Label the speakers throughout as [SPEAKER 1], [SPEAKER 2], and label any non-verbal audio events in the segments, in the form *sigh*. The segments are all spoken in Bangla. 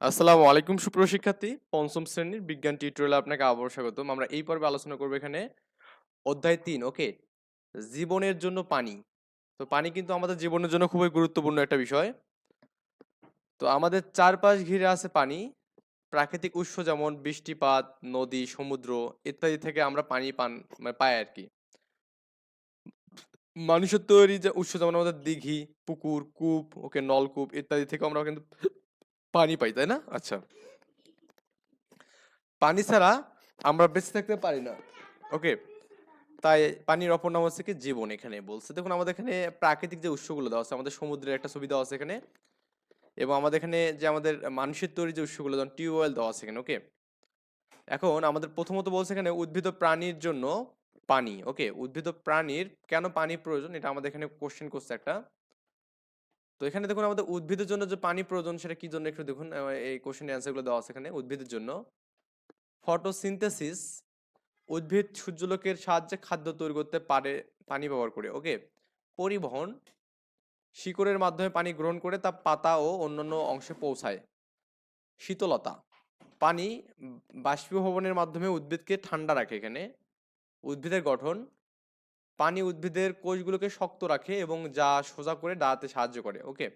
[SPEAKER 1] আসসালামু আলাইকুম, সুপ্রিয় শিক্ষার্থী। পঞ্চম শ্রেণির বিজ্ঞান টিউটোরিয়ালে আপনাকে আবার স্বাগতম। আমরা এই পর্বে আলোচনা করব এখানে অধ্যায় তিন, ওকে? জীবনের জন্য পানি। তো পানি কিন্তু আমাদের জীবনের জন্য খুবই গুরুত্বপূর্ণ একটা বিষয়। তো আমাদের চারপাশ ঘিরে আছে পানি। প্রাকৃতিক উৎস যেমন বৃষ্টিপাত, নদী, সমুদ্র ইত্যাদি থেকে আমরা পানি পান মানে পাই আর কি। মানুষের তৈরি যে উৎস যেমন আমাদের দিঘি, পুকুর, কূপ, ওকে, নলকূপ ইত্যাদি থেকে আমরা কিন্তু পানি পাই, তাই না? আচ্ছা। পানি ছাড়া আমরা বেঁচে থাকতে পারি না। ওকে, তাই পানির অপর নাম হচ্ছে কি? জীবন এখানে বলছে। দেখুন, আমাদের এখানে প্রাকৃতিক যে উৎসগুলো দেওয়া আছে, আমাদের সমুদ্রের একটা ছবি দেওয়া আছে এখানে। এবং আমাদের এখানে যে আমাদের মানুষের তৈরি যে উৎসগুলো, যেমন টিউবওয়েল দেওয়া আছে এখানে, ওকে? এখন আমাদের প্রথমত বলছে এখানে উদ্ভিদ প্রাণীর জন্য পানি, ওকে? উদ্ভিদ প্রাণীর কেন পানি প্রয়োজন? এটা আমাদের এখানে কোশ্চেন করছে একটা। তো এখানে দেখুন আমাদের উদ্ভিদের জন্য যে পানি প্রয়োজন, সেটা কি জন্য একটু দেখুন এই কোশ্চেনের অ্যান্সারগুলো দেওয়া আছে এখানে, উদ্ভিদের জন্য। ফটোসিনথেসিস উদ্ভিদ সূর্যলোকের সাহায্যে খাদ্য তৈরি করতে পারে, পানি ব্যবহার করে ওকে পরিবহন শিকড়ের মাধ্যমে পানি গ্রহণ করে তা পাতা ও অন্যান্য অংশে পৌঁছায়। শীতলতা পানি বাষ্পীভবনের মাধ্যমে উদ্ভিদকে ঠান্ডা রাখে এখানে। উদ্ভিদের গঠন পানি উদ্ভিদের কোষগুলোকে শক্ত রাখে এবং যা সোজা করে দাঁড়াতে সাহায্য করে, ওকে?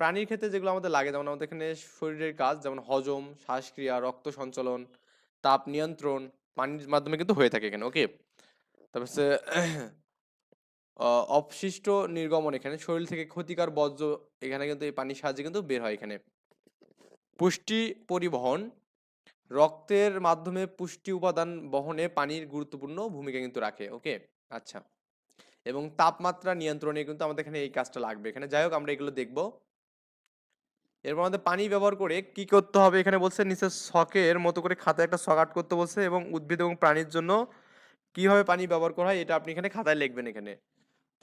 [SPEAKER 1] প্রাণীর ক্ষেত্রে যেগুলো আমাদের লাগে, যেমন আমাদের এখানে শরীরের কাজ, যেমন হজম, শ্বাসক্রিয়া, রক্ত সঞ্চালন, তাপ নিয়ন্ত্রণ, পানির মাধ্যমে কিন্তু হয়ে থাকে এখানে, ওকে? তারপর হচ্ছে অবশিষ্ট নির্গমন এখানে, শরীর থেকে ক্ষতিকর বর্জ্য এখানে কিন্তু এই পানির সাহায্যে কিন্তু বের হয় এখানে। পুষ্টি পরিবহন, রক্তের মাধ্যমে পুষ্টি উপাদান বহনে পানির গুরুত্বপূর্ণ ভূমিকা কিন্তু রাখে, ওকে? আচ্ছা। এবং তাপমাত্রা নিয়ন্ত্রণে কিন্তু আমাদের এখানে এই কাজটা লাগবে। এখানে যাই হোক আমরা এগুলো দেখব। এরপর আমাদের পানি ব্যবহার করে কি করতে হবে? এখানে বলছে নিচে শখের মতো করে খাতায় একটা শখ আর্ট করতে বলছে এবং উদ্ভিদ এবং প্রাণীর জন্য কীভাবে পানি ব্যবহার করা হয় এটা আপনি এখানে খাতায় লিখবেন এখানে।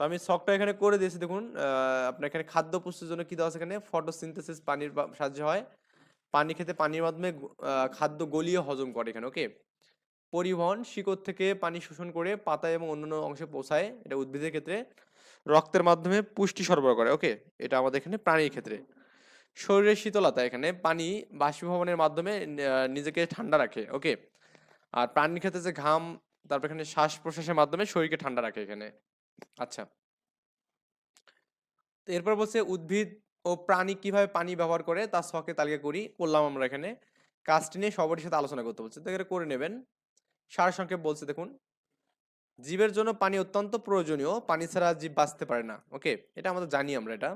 [SPEAKER 1] তো আমি শখটা এখানে করে দিয়েছি। দেখুন আপনার এখানে খাদ্য পুষ্টির জন্য কী দেওয়া আছে এখানে? ফটোসিনথেসিস পানির সাহায্যে হয়। পানি খেতে পানির মাধ্যমে খাদ্য গলিয়ে হজম করে এখানে ওকে পরিবহন শিকড় থেকে পানি শোষণ করে পাতা এবং অন্যান্য অংশে পৌঁছায়। এটা উদ্ভিদের ক্ষেত্রে রক্তের মাধ্যমে পুষ্টি সরবরাহ করে। ওকে, এটা আমাদের এখানে প্রাণীর ক্ষেত্রে। শরীরের শীতলতা, এখানে পানি বাষ্পীভবনের মাধ্যমে নিজেকে ঠান্ডা রাখে। ওকে, আর প্রাণীর ক্ষেত্রে যে ঘাম, তারপর এখানে শ্বাস প্রশ্বাসের মাধ্যমে শরীরকে ঠান্ডা রাখে এখানে। আচ্ছা। এরপর বলছে উদ্ভিদ ও প্রাণী কীভাবে পানি ব্যবহার করে তার শখে তালিকা করি, করলাম আমরা এখানে। কাজটি নিয়ে সবারই সাথে আলোচনা করতে বলছে। তো করে নেবেন। সার সংক্ষেপ বলছে, দেখুন। জীবের জন্য পানি অত্যন্ত প্রয়োজনীয়। পানি ছাড়া জীব বাঁচতে পারে না। ওকে? এটা আমাদের জানি আমরা এটা।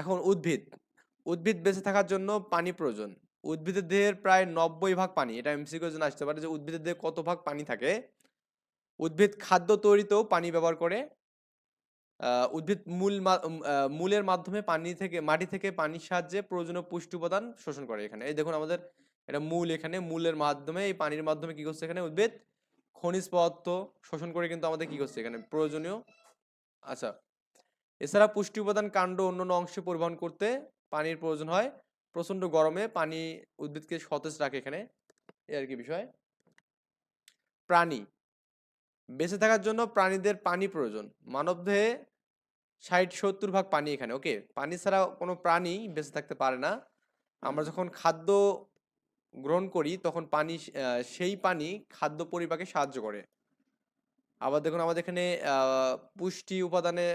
[SPEAKER 1] এখন উদ্ভিদ। উদ্ভিদ বেঁচে থাকার জন্য পানি প্রয়োজন। উদ্ভিদের দেহের প্রায় নব্বই ভাগ পানি, এটা এমসিকিউ জন্য আসতে পারে যে উদ্ভিদের দেহে কত ভাগ পানি থাকে। উদ্ভিদ খাদ্য তৈরিতেও পানি ব্যবহার করে। উদ্ভিদ মূল মূলের মাধ্যমে পানি থেকে, মাটি থেকে পানির সাহায্যে প্রয়োজনীয় পুষ্টি উপাদান শোষণ করে এখানে। এই দেখুন আমাদের এটা মূল এখানে, মূলের মাধ্যমে, এই পানির মাধ্যমে কি করছে এখানে? উদ্ভিদ, খনিজ পদার্থ শোষণ করে কিন্তু আমাদের কি করছে এখানে? প্রয়োজনীয় আচ্ছা এছাড়া পুষ্টি উপাদান কাণ্ড অন্যান্য অংশে পরিবহন করতে পানির প্রয়োজন হয়। প্রচণ্ড গরমে পানি উদ্ভিদকে সতেজ রাখে এখানে এ আর কি বিষয়। প্রাণী, বেঁচে থাকার জন্য প্রাণীদের পানি প্রয়োজন। মানবদেহে ষাট সত্তর ভাগ পানি এখানে ওকে পানি ছাড়া কোনো প্রাণী বেঁচে থাকতে পারে না। আমরা যখন খাদ্য গ্রহণ করি, তখন পানি সেই পানি খাদ্য পরিপাকে সাহায্য করে। আবার দেখুন আমাদের এখানে পুষ্টি উপাদানে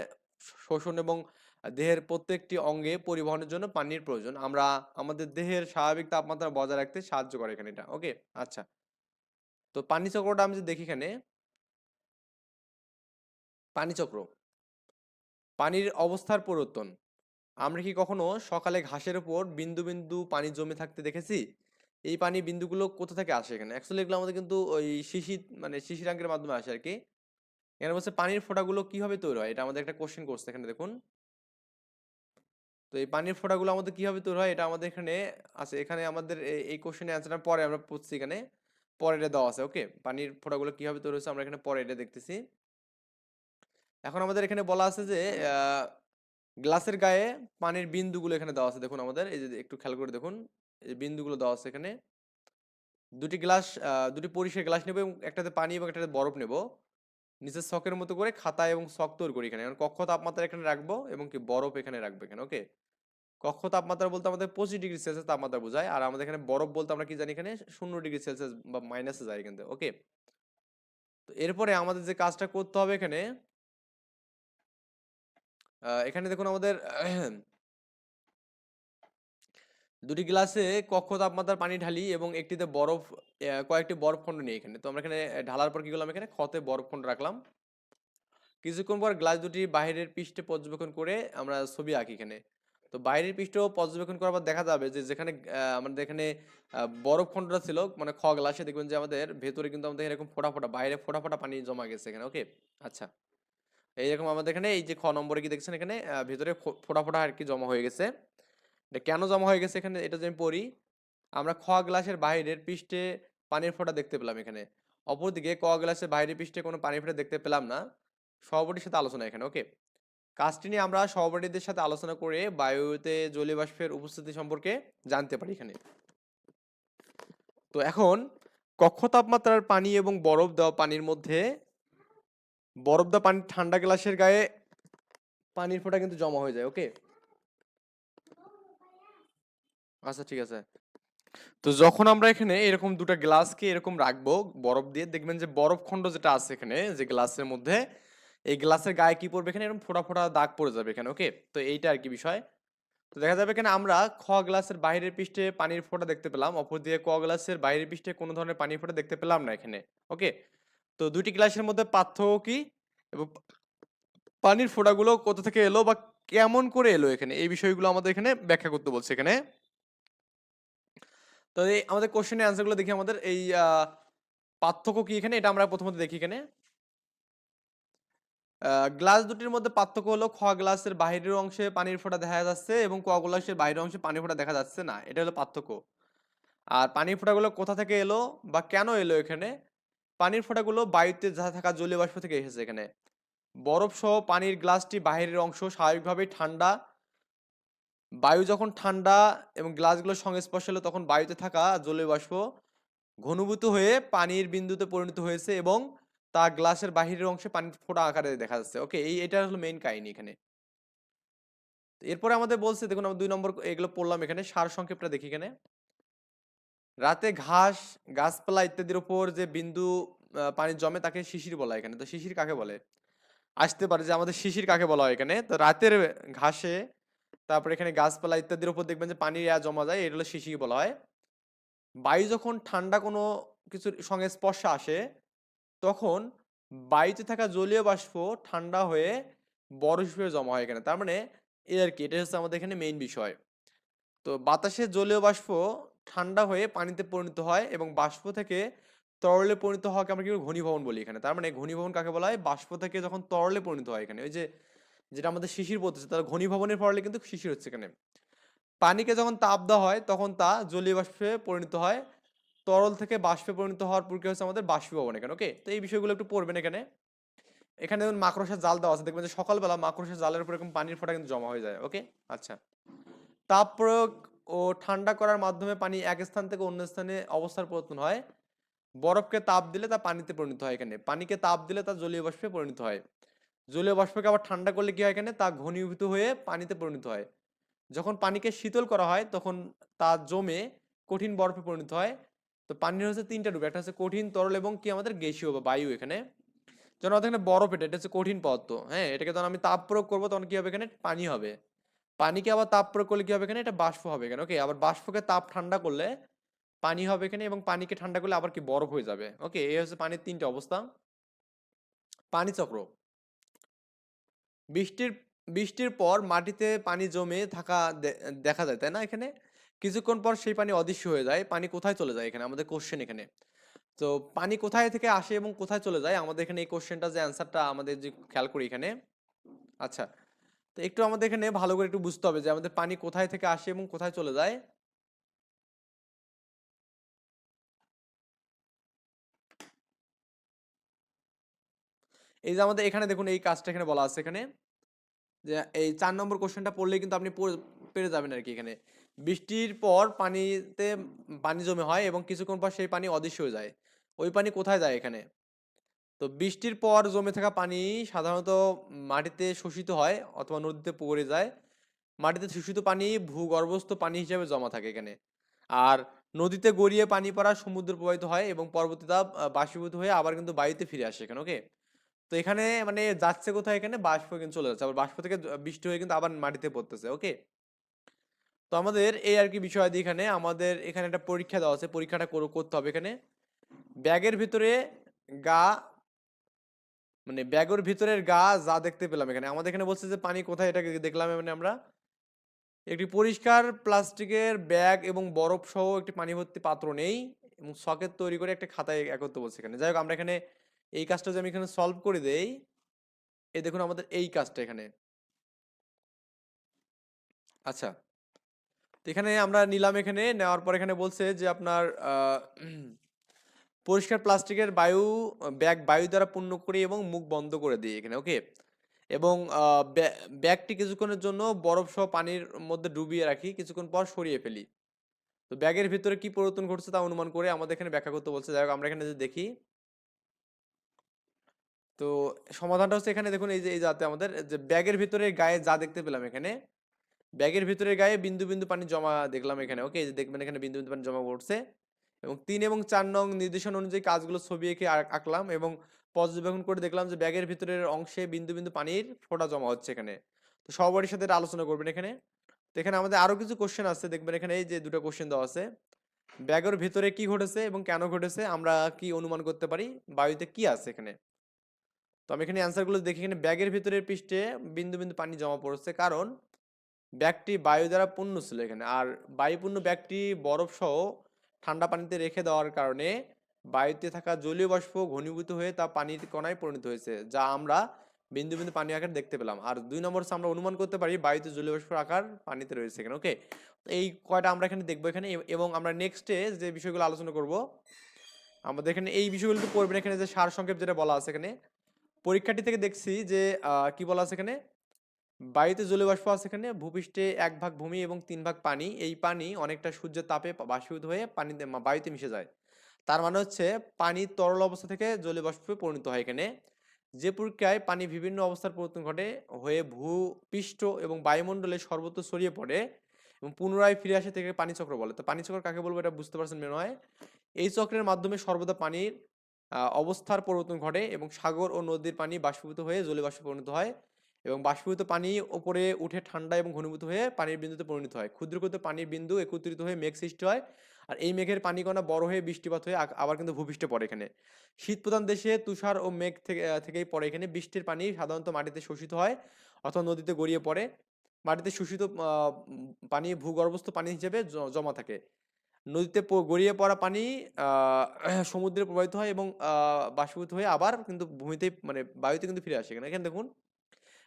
[SPEAKER 1] শোষণ এবং দেহের প্রত্যেকটি অঙ্গে পরিবহনের জন্য পানির প্রয়োজন। আমরা, আমাদের দেহের স্বাভাবিক তাপমাত্রা বজায় রাখতে সাহায্য করে এখানে এটা ওকে আচ্ছা। তো পানি চক্রটা আমি যদি দেখি এখানে, পানি চক্র, পানির অবস্থার পরিবর্তন। আমরা কি কখনো সকালে ঘাসের উপর বিন্দু বিন্দু পানি জমে থাকতে দেখেছি? এই পানি বিন্দুগুলো কোথা থেকে আসে এখানে? অ্যাকচুয়ালি এগুলো আমাদের কিন্তু ওই শিশির মানে শিশিরাঙ্কের মাধ্যমে আসে আর কি এখানে বলছে পানির ফোঁটাগুলো কীভাবে তৈরি হয়? এটা আমাদের একটা কোশ্চেন করছে এখানে, দেখুন। তো এই পানির ফোঁটাগুলো আমাদের কীভাবে তৈরি হয়? এটা আমাদের এখানে আছে। এখানে আমাদের এই- কোশ্চেনের অ্যান্সারটা পরে আমরা পড়ছি এখানে। পরে এটা দেওয়া আছে ওকে পানির ফোঁটাগুলো কীভাবে তৈরি হয়েছে আমরা এখানে পরে এটা দেখতেছি। এখন আমাদের এখানে বলা আছে যে গ্লাসের গায়ে পানির বিন্দুগুলো এখানে দেওয়া আছে। দেখুন আমাদের, এই যে একটু খেয়াল করে দেখুন। বিন্দুগুলো দেওয়া আছে এখানে। দুটি গ্লাস দুটি পরিষ্কার গ্লাস নেব এবং একটাতে পানি এবং একটাতে বরফ নেব। নিচের শকের মতো করে খাতা এবং শক তৈরি করি এখানে। এখন কক্ষ তাপমাত্রা এখানে রাখব এবং কি বরফ এখানে রাখব এখানে ওকে কক্ষ তাপমাত্রা বলতে আমাদের পঁচিশ ডিগ্রি সেলসিয়াস তাপমাত্রা বোঝায়। আর আমাদের এখানে বরফ বলতে আমরা কি জানি এখানে? শূন্য ডিগ্রি সেলসিয়াস বা মাইনাসে যায় কিন্তু ওকে তো এরপরে আমাদের যে কাজটা করতে হবে এখানে এখানে দেখুন আমাদের দুটি গ্লাসে কক্ষ তাপমাত্রার পানি ঢালি এবং একটিতে বরফ কয়েকটি বরফ খণ্ড নিই এখানে। তো আমরা এখানে ঢালার পর কি করলাম এখানে? খতে বরফ খণ্ড রাখলাম। কিছুক্ষণ পর গ্লাস দুটি বাইরের পৃষ্ঠে পর্যবেক্ষণ করে আমরা ছবি আঁকি এখানে। তো বাইরের পৃষ্ঠ পর্যবেক্ষণ করার পর দেখা যাবে যে যেখানে আমাদের এখানে আহ, বরফ খণ্ডটা ছিল মানে খ গ্লাসে দেখবেন যে আমাদের ভেতরে কিন্তু আমাদের এরকম ফোটা ফোটা বাইরে ফোটা ফোটা পানি জমা গেছে এখানে ওকে? আচ্ছা। এইরকম আমাদের এখানে এই যে খ নম্বরে কি দেখছেন এখানে? ভেতরে ফোটা ফোটা আর কি জমা হয়ে গেছে। এটা কেন জমা হয়ে গেছে এখানে? এটা যদি আমি পড়ি, আমরা খ গ্লাসের বাইরের পৃষ্ঠে পানির ফোঁটা দেখতে পেলাম এখানে। অপরদিকে ক গ্লাসের বাইরের পৃষ্ঠে কোনো পানির ফোঁটা দেখতে পেলাম না। সভাপতির সাথে আলোচনা এখানে, ওকে? কাজটি নিয়ে আমরা সভাপতিদের সাথে আলোচনা করে বায়ুতে জলীয় বাষ্পের উপস্থিতি সম্পর্কে জানতে পারি এখানে। তো এখন কক্ষ তাপমাত্রার পানি এবং বরফ দেওয়া পানির মধ্যে, বরফ দেওয়া পানি ঠান্ডা গ্লাসের গায়ে পানির ফোঁটা কিন্তু জমা হয়ে যায়, ওকে? আচ্ছা ঠিক আছে। তো যখন আমরা এখানে এরকম দুটো গ্লাসকে এরকম রাখব, বরফ দিয়ে, দেখবেন যে বরফ খণ্ড যেটা আছে এখানে, যে গ্লাসের মধ্যে, এই গ্লাসের গায়ে কি পড়বে এখানে? এরকম ফোঁটা ফোঁটা দাগ পড়ে যাবে এখানে, ওকে? তো এইটা আর কি বিষয়। তো দেখা যাবে এখানে আমরা খ গ্লাসের বাইরের পৃষ্ঠে পানির ফোঁটা দেখতে পেলাম অপর দিয়ে ক গ্লাসের বাইরের পৃষ্ঠে কোনো ধরনের পানির ফোঁটা দেখতে পেলাম না এখানে, ওকে? তো দুটি গ্লাসের মধ্যে পার্থক্য কি? এবং পানির ফোঁটাগুলো কোথা থেকে এলো বা কেমন করে এলো এখানে? এই বিষয়গুলো আমাদের এখানে ব্যাখ্যা করতে বলছে এখানে। তো এই আমাদের কোশ্চেনের অ্যান্সারগুলো দেখি আমাদের। এই পার্থক্য কি এখানে? এটা আমরা প্রথমত দেখি এখানে। গ্লাস দুটির মধ্যে পার্থক্য হলো খোয়া গ্লাসের বাইরের অংশে পানির ফোঁটা দেখা যাচ্ছে এবং ক গ্লাসের বাইরের অংশে পানির ফোঁটা দেখা যাচ্ছে না। এটা হলো পার্থক্য। আর পানির ফোঁটাগুলো কোথা থেকে এলো বা কেন এলো এখানে? পানির ফোঁটাগুলো বায়ুতে যা থাকা জলীয় বাষ্প থেকে এসেছে এখানে। বরফ সহ পানির গ্লাসটি বাইরের অংশ স্বাভাবিকভাবেই ঠান্ডা বায়ু যখন ঠান্ডা এবং গ্লাসগুলোর সংস্পর্শ হলো, তখন বায়ুতে থাকা জলীয় বাষ্প ঘনীভূত হয়ে পানির বিন্দুতে পরিণত হয়েছে এবং তা গ্লাসের বাহিরের অংশে পানির ফোঁটা আকারে দেখা যাচ্ছে। ওকে, এই, এটা হলো মেইন কাহিনী এখানে। এরপরে আমাদের বলছে, দেখুন আমরা দুই নম্বর এগুলো পড়লাম এখানে, সার সংক্ষেপটা দেখি এখানে। রাতে ঘাস, গাছপালা ইত্যাদির উপর যে বিন্দু পানি জমে তাকে শিশির বলা এখানে। তো শিশির কাকে বলে? আসতে পারে যে আমাদের শিশির কাকে বলা হয় এখানে? তো রাতের ঘাসে তারপরে এখানে গাছপালা ইত্যাদির উপর দেখবেন যে পানি ইয়া জমা যায়, এটা হলো শিশির বলা হয়। বায়ু যখন ঠান্ডা কোনো কিছুর সঙ্গে স্পর্শে আসে, তখন বায়ুতে থাকা জলীয় বাষ্প ঠান্ডা হয়ে বরফ হিসেবে জমা হয় এখানে। তার মানে এই আর কি এটা হচ্ছে আমাদের এখানে মেইন বিষয়। তো বাতাসে জলীয় বাষ্প ঠান্ডা হয়ে পানিতে পরিণত হয় এবং বাষ্প থেকে তরলে পরিণত হওয়াকে আমরা কি ঘনীভবন বলি এখানে। তার মানে ঘনীভবন কাকে বলা হয়? বাষ্প থেকে যখন তরলে পরিণত হয় এখানে। ওই যে যেটা আমাদের শিশির পড়তেছে তার ঘনীভবনের ফলে কিন্তু শিশির হচ্ছে এখানে। পানিকে যখন তাপ দেওয়া হয়, তখন তা জলীয় বাষ্পে পরিণত হয়। তরল থেকে বাষ্পে পরিণত হওয়ার প্রক্রিয়া হচ্ছে আমাদের বাষ্পীভবন এখানে ওকে তো এই বিষয়গুলো একটু পড়বেন এখানে। এখানে দেখুন মাকড়সার জাল দেওয়া আছে, দেখবেন যে সকালবেলা মাকড়সার জালের উপর এরকম পানির ফোঁটা কিন্তু জমা হয়ে যায় ওকে আচ্ছা। তাপ প্রয়োগ ও ঠান্ডা করার মাধ্যমে পানি এক স্থান থেকে অন্য স্থানে অবস্থার পরিবর্তন হয়। বরফকে তাপ দিলে তা পানিতে পরিণত হয় এখানে। পানিকে তাপ দিলে তা জলীয় বাষ্পে পরিণত হয়। জলীয় বাষ্পকে আবার ঠান্ডা করলে কি হয় এখানে? তা ঘনীভূত হয়ে পানিতে পরিণত হয়। যখন পানিকে শীতল করা হয়, তখন তা জমে কঠিন বরফে পরিণত হয়। তো পানির হচ্ছে তিনটা রূপ, একটা হচ্ছে কঠিন, তরল এবং কি আমাদের গ্যাসীয় বা বায়ু এখানে। যেমন আমাদের এখানে বরফ এটা এটা হচ্ছে কঠিন পদার্থ হ্যাঁ? এটাকে যখন আমি তাপ প্রয়োগ করব, তখন কি হবে এখানে? পানি হবে। পানিকে আবার তাপ প্রয়োগ করলে কি হবে এখানে? এটা বাষ্প হবে এখানে ওকে আবার বাষ্পকে তাপ ঠান্ডা করলে পানি হবে এখানে এবং পানিকে ঠান্ডা করলে আবার কি বরফ হয়ে যাবে ওকে এই হচ্ছে পানির তিনটে অবস্থা। পানি চক্র বৃষ্টির বৃষ্টির পর মাটিতে পানি জমে থাকা দেখা যায়, তাই না এখানে? কিছুক্ষণ পর সেই পানি অদৃশ্য হয়ে যায়। পানি কোথায় চলে যায় এখানে? আমাদের কোশ্চেন এখানে। তো পানি কোথায় থেকে আসে এবং কোথায় চলে যায়? আমাদের এখানে এই কোশ্চেনটা যে অ্যান্সারটা আমাদের যে খেয়াল করি এখানে। আচ্ছা তো একটু আমাদের এখানে ভালো করে একটু বুঝতে হবে যে আমাদের পানি কোথায় থেকে আসে এবং কোথায় চলে যায়। এই যে আমাদের এখানে দেখুন, এই কাজটা এখানে বলা আছে এখানে। যে এই চার নম্বর কোশ্চেনটা পড়লেই কিন্তু আপনি পেরে যাবেন আর কি এখানে। বৃষ্টির পর পানিতে পানি জমে হয় এবং কিছুক্ষণ পর সেই পানি অদৃশ্য হয়ে যায়। ওই পানি কোথায় যায় এখানে? তো বৃষ্টির পর জমে থাকা পানি সাধারণত মাটিতে শোষিত হয় অথবা নদীতে পড়ে যায়। মাটিতে শোষিত পানি ভূগর্ভস্থ পানি হিসেবে জমা থাকে এখানে। আর নদীতে গড়িয়ে পানি পড়া সমুদ্র প্রবাহিত হয় এবং পরবর্তী তাপ বাষ্পীভূত হয়ে আবার কিন্তু বায়ুতে ফিরে আসে এখানে ওকে তো এখানে মানে যাচ্ছে কোথায় এখানে? বাষ্প কিন্তু চলে যাচ্ছে। আবার বাষ্প থেকে বৃষ্টি হয়ে কিন্তু আবার মাটিতে পড়তেছে ওকে তো আমাদের এই আর কি বিষয় দিয়ে এখানে আমাদের এখানে একটা পরীক্ষা দেওয়া আছে। পরীক্ষাটা করো- করতে হবে এখানে। ব্যাগের ভিতরে গা মানে ব্যাগের ভিতরের গা যা দেখতে পেলাম এখানে। আমাদের এখানে বলছে যে পানি কোথায় এটাকে দেখলাম মানে আমরা। একটি পরিষ্কার প্লাস্টিকের ব্যাগ এবং বরফ সহ একটি পানি ভর্তি পাত্র নেই এবং সকেট তৈরি করে একটা খাতায় এক করতে বলছে এখানে। যাই হোক, আমরা এখানে এই কাজটা যদি আমি এখানে সলভ করে দেই, এই দেখুন আমাদের এই কাজটা এখানে। আচ্ছা এখানে আমরা নিলাম এখানে, নেওয়ার পর এখানে বলছে যে আপনার পরিষ্কার প্লাস্টিকের বায়ু, ব্যাগ বায়ু দ্বারা পূর্ণ করি এবং মুখ বন্ধ করে দিই এখানে, ওকে? এবং ব্যা- ব্যাগটি কিছুক্ষণের জন্য বরফ সহ পানির মধ্যে ডুবিয়ে রাখি, কিছুক্ষণ পর সরিয়ে ফেলি। তো ব্যাগের ভিতরে কি পরিবর্তন ঘটছে তা অনুমান করে আমাদের এখানে ব্যাখ্যা করতে বলছে। যাই হোক, আমরা এখানে যদি দেখি তো সমাধানটা হচ্ছে এখানে দেখুন, এই যে, এই যাতে আমাদের, যে, ব্যাগের ভিতরে গায়ে যা দেখতে পেলাম এখানে, ব্যাগের ভিতরে গায়ে বিন্দু বিন্দু পানি জমা দেখলাম এখানে ওকে যে, দেখবেন এখানে বিন্দু বিন্দু পানি জমা পড়ছে এবং তিন এবং চার নং নির্দেশন অনুযায়ী কাজগুলো ছবি এঁকে আঁকলাম এবং পর্যবেক্ষণ করে দেখলাম যে, ব্যাগের ভিতরের অংশে বিন্দু বিন্দু পানির ফোঁটা জমা হচ্ছে এখানে। তো সবারই সাথে আলোচনা করবেন এখানে। তো এখানে আমাদের আরও কিছু কোশ্চেন আছে দেখবেন এখানে এই যে, দুটো কোশ্চেন দেওয়া আছে। ব্যাগের ভিতরে কি ঘটেছে এবং কেন ঘটেছে, আমরা কি অনুমান করতে পারি? বায়ুতে কি আছে এখানে? তো আমি এখানে অ্যান্সারগুলো দেখি। এখানে ব্যাগের ভিতরের পৃষ্ঠে বিন্দু বিন্দু পানি জমা পড়ছে। কারণ ব্যাগটি বায়ু দ্বারা পূর্ণ ছিল এখানে। আর বায়ুপূর্ণ ব্যাগটি বরফ সহ ঠান্ডা পানিতে রেখে দেওয়ার কারণে বায়ুতে থাকা জলীয় বাষ্প ঘনীভূত হয়ে তা পানির কণায় পরিণত হয়েছে, যা আমরা বিন্দু বিন্দু পানি আকার দেখতে পেলাম। আর দুই নম্বর আমরা অনুমান করতে পারি বায়ুতে জলীয় বাষ্পের আকার পানিতে রয়েছে এখানে। ওকে এই কয়টা আমরা এখানে দেখব এখানে। এবং আমরা নেক্সটে যে বিষয়গুলো আলোচনা করব, আমাদের এখানে এই বিষয়গুলো একটু পড়বেন এখানে যে সার সংক্ষেপ যেটা বলা আছে এখানে। পরীক্ষাটি থেকে দেখছি যে কি বলা আছে এখানে? বায়ুতে জলীয় বাষ্প আছে এখানে, ভূপৃষ্ঠে এক ভাগ ভূমি এবং তিন ভাগ পানি। এই পানি অনেকটা সূর্যের তাপে বাষ্পীভূত হয়ে পানিতে বায়ুতে মিশে যায়। তার মানে হচ্ছে পানি তরল অবস্থা থেকে জলীয় বাষ্পে পরিণত হয় এখানে। যে প্রক্রিয়ায় পানি বিভিন্ন অবস্থার পরিবর্তন ঘটে, হয়ে ভূপৃষ্ঠ এবং বায়ুমণ্ডলে সর্বত্র ছড়িয়ে পড়ে এবং পুনরায় ফিরে আসে থেকে পানি চক্র বলে। তো পানি চক্র কাকে বলব এটা বুঝতে পারছেন মনে হয়? এই চক্রের মাধ্যমে সর্বদা পানির অবস্থার পরিবর্তন ঘটে এবং সাগর ও নদীর পানি বাষ্পীভূত হয়ে জলীয় বাষ্পে পরিণত হয় এবং বাষ্পীভূত পানি উপরে উঠে ঠান্ডা এবং ঘনীভূত হয়ে পানির বিন্দুতে পরিণত হয়। ক্ষুদ্র ক্ষুদ্র পানির বিন্দু একত্রিত হয়ে মেঘ সৃষ্টি হয় আর এই মেঘের পানি কণা বড় হয়ে বৃষ্টিপাত হয়ে আবার কিন্তু ভূপৃষ্ঠে পড়ে এখানে। শীত প্রধান দেশে তুষার ও মেঘ থেকে থেকেই পড়ে এখানে। বৃষ্টির পানি সাধারণত মাটিতে শোষিত হয় অথবা নদীতে গড়িয়ে পড়ে। মাটিতে শোষিত পানি ভূগর্ভস্থ পানি হিসেবে জমা থাকে। নদীতে গড়িয়ে পড়া পানি *clears throat* সমুদ্রে প্রবাহিত হয় এবং বাষ্পীভূত হয়ে আবার কিন্তু ভূমিতে মানে বায়ুতে কিন্তু ফিরে আসে এখানে। এখানে দেখুন,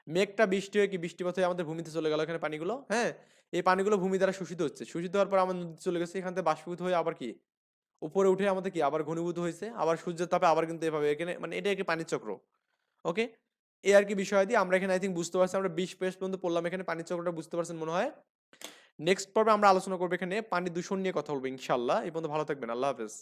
[SPEAKER 1] মেঘটা বৃষ্টি হয়ে কি বৃষ্টিপাত হয়ে আমাদের ভূমিতে চলে গেল এখানে পানিগুলো হ্যাঁ? এই পানিগুলো ভূমি দ্বারা শোষিত হচ্ছে। শোষিত হওয়ার পর আমার নদীতে চলে গেছে, এখান থেকে বাষ্পীভূত হয়ে আবার কি? উপরে উঠে আমাদের কি? আবার ঘনীভূত হয়েছে, আবার সূর্যের তাপে আবার কিন্তু এভাবে এখানে মানে এটা একটি পানির চক্র, ওকে? এই আর কি বিষয় দিয়ে আমরা এখানে আই থিঙ্ক বুঝতে পারছি, আমরা বিশ পেজ পর্যন্ত পড়লাম এখানে পানির চক্রটা বুঝতে পারছেন মনে হয়। নেক্সট পর্বে আমরা আলোচনা করব এখানে পানি দূষণ নিয়ে কথা বলব ইনশাল্লাহ এই পর্যন্ত ভালো থাকবেন। আল্লাহ হাফেজ।